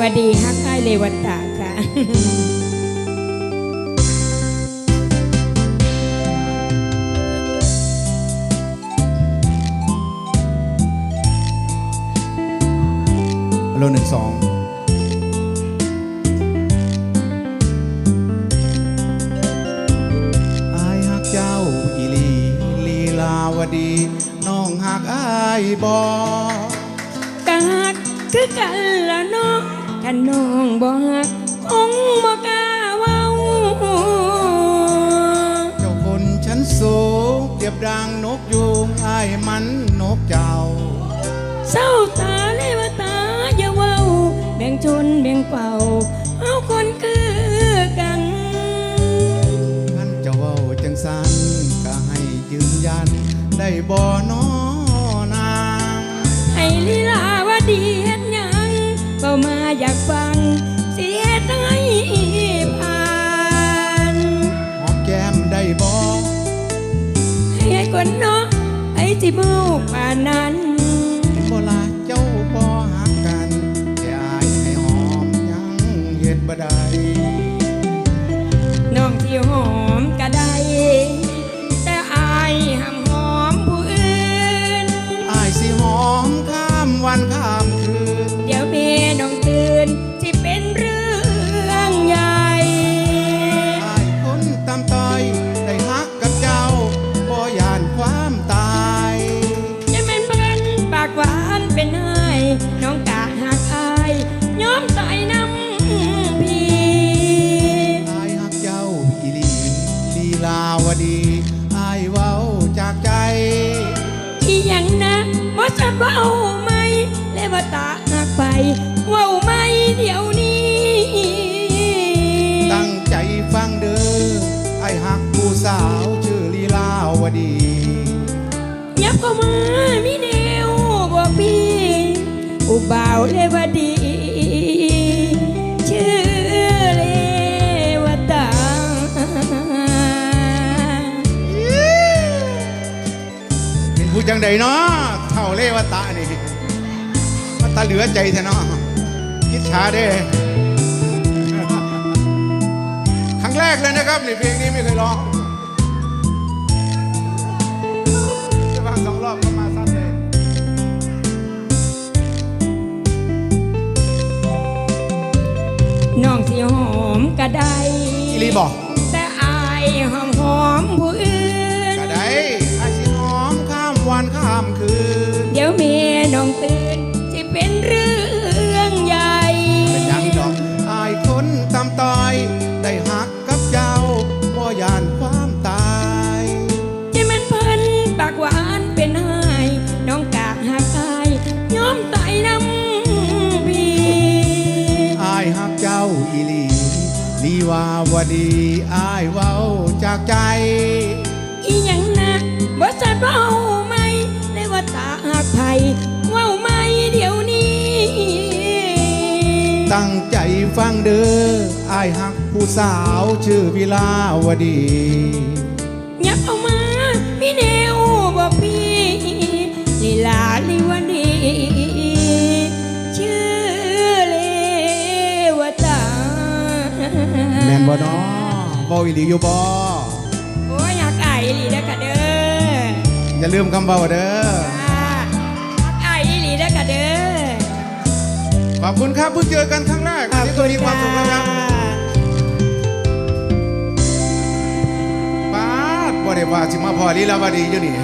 วดีฮักไอเลวตาค่ะโลหนึ่งสองอายหักเจ้าอีหลีลีลาวดี น้องหักอายบอกะฮักคือกันละเน้อง กันน้องบ่ฮักคงบ่กล้าเว้าเจ้าคนชั้นสูงเปรียบดังนกยูงอายมันนกเจ้า เศร้าตาเลวตาอย่าเว้าแบ่งชนแบ่งเป่าเอาคนคือกันท่านจะเว้าจังสันก็ให้ยืนยัน ได้บ่นอ ให้คนเนาะไอ้ที่บูกป่านนั้น หยังนะว่าจะเบาไหมและว่าตาหักไปเว้าไหมเดี๋ยวนี้ ตั้งใจฟังเด้อไอายฮักผู้สาวชื่อลีลาวดี ยับเข้ามามีแนวบอกพี่อุบ่าวเลวดี จังใดเนาะเท่าเลวตะนี่มาตาเหลือใจแท้เนาะคิดช้าเด้ครั้งแรกเลยนะครับนี่เพลงนี้ไม่เคยร้องจะฟังสองรอบก็มาสั้นเลยน้องที่หอมก็ได้อีหลีบอกแต่อายหอมหอมผู้อื่น ข้ามวันข้ามคืน เดี๋ยวเมียน้องตื่นที่เป็นเรื่องใหญ่เป็นหยังดอกอายคนตามตอย ได้หักกับเจ้าบ่ยานความตายจะมันเพิ่นปากหวานเป็นไห้น้องกะหักอายยอมตายน้ำพี่อายหักเจ้าอีหลีลีวาวดีอายเว้า ตั้งใจฟังเด้ออายหักผู้สาวชื่อวิลาวดียับเอามาพี่แนวบอกพี่ลีลาลิวันดีชื่อเลวตาแม่นบ่น้อบ่อีหลีอยู่บ่โอ้ยอยากไอายอีหลีนะกะเด้ออย่าลืมคำเบาเด้อ ขอบคุณครับเพิ่งเจอกันครั้งแรกวันนี้ก็มีความสุขแล้วครับป้าดบ่ได้ว่าสิมาพอลีลาวดีอยู่นี่